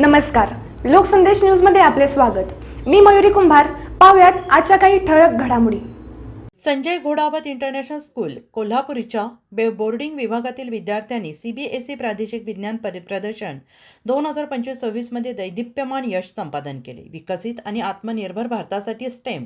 नमस्कार. लोकसंदेश न्यूजमध्ये आपले स्वागत. मी मयुरी कुंभार. पाहुयात आजच्या काही ठळक घडामोडी. संजय घोडावत इंटरनॅशनल स्कूल कोल्हापूरच्या बे बोर्डिंग विभागातील विद्यार्थ्यांनी सी बी एस ई प्रादेशिक विज्ञान परि प्रदर्शन दोन हजार पंचवीस सव्वीसमध्ये दैदिप्यमान यश संपादन केले. विकसित आणि आत्मनिर्भर भारतासाठी स्टेम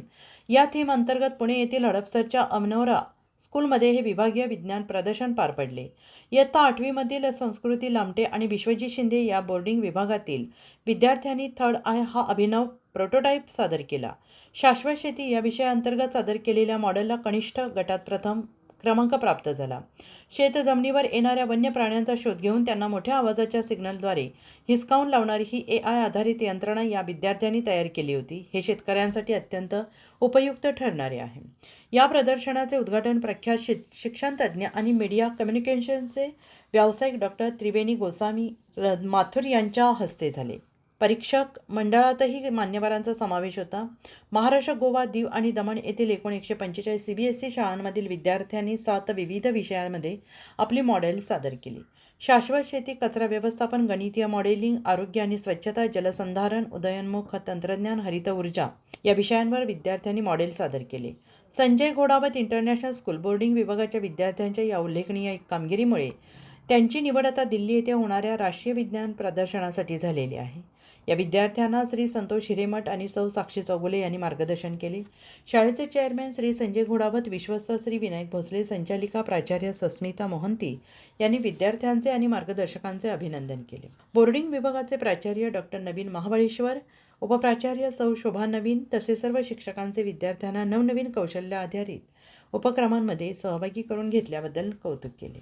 या थीम अंतर्गत पुणे येथील हडपसरच्या अमनोरा स्कूलमध्ये हे विभागीय विज्ञान प्रदर्शन पार पडले. इयत्ता आठवीमधील संस्कृती लामटे आणि विश्वजित शिंदे या बोर्डिंग विभागातील विद्यार्थ्यांनी थर्ड आय हा अभिनव प्रोटोटाईप सादर केला. शाश्वत शेती या विषयाअंतर्गत सादर केलेल्या मॉडेलला कनिष्ठ गटात प्रथम क्रमांक प्राप्त झाला. शेत जमिनीवर येणाऱ्या वन्य प्राण्यांचा शोध घेऊन त्यांना मोठ्या आवाजाच्या सिग्नलद्वारे हिसकावून लावणारी ही ए आय आधारित यंत्रणा या विद्यार्थ्यांनी तयार केली होती. हे शेतकऱ्यांसाठी अत्यंत उपयुक्त ठरणारे आहे. या प्रदर्शनाचे उद्घाटन प्रख्यात शि शिक्षणतज्ज्ञ आणि मीडिया कम्युनिकेशनचे व्यावसायिक डॉक्टर त्रिवेणी गोसामी र- माथुर यांच्या हस्ते झाले. परीक्षक मंडळातही मान्यवरांचा समावेश होता. महाराष्ट्र गोवा दीव आणि दमण येथील एकूण एकशे पंचेचाळीस सी बी एस ई शाळांमधील विद्यार्थ्यांनी सात विविध विषयांमध्ये आपली मॉडेल सादर केली. शाश्वत शेती कचरा व्यवस्थापन गणितीय मॉडेलिंग आरोग्य आणि स्वच्छता जलसंधारण उदयोन्मुख तंत्रज्ञान हरित ऊर्जा या विषयांवर विद्यार्थ्यांनी मॉडेल सादर केले. Sanjay Ghodawat international school boarding विभागाच्या विद्यार्थ्यांच्या या उल्लेखनीय कामगिरीमुळे त्यांची निवड आता दिल्ली येथे होणाऱ्या राष्ट्रीय विज्ञान प्रदर्शनासाठी झालेली आहे. या विद्यार्थ्यांना श्री संतोष हिरेमठ आणि सौ साक्षी चौगुले यांनी मार्गदर्शन केले. शाळेचे चेअरमॅन श्री संजय घोडावत विश्वस्त श्री विनायक भोसले संचालिका प्राचार्य सस्मिता मोहंती यांनी विद्यार्थ्यांचे आणि मार्गदर्शकांचे अभिनंदन केले. बोर्डिंग विभागाचे प्राचार्य डॉक्टर नवीन महाबळेश्वर उपप्राचार्य सौ शोभा नवीन तसे सर्व शिक्षकांचे विद्यार्थ्यांना नवनवीन कौशल्य आधारित उपक्रमांमध्ये सहभागी करून घेतल्याबद्दल कौतुक केले.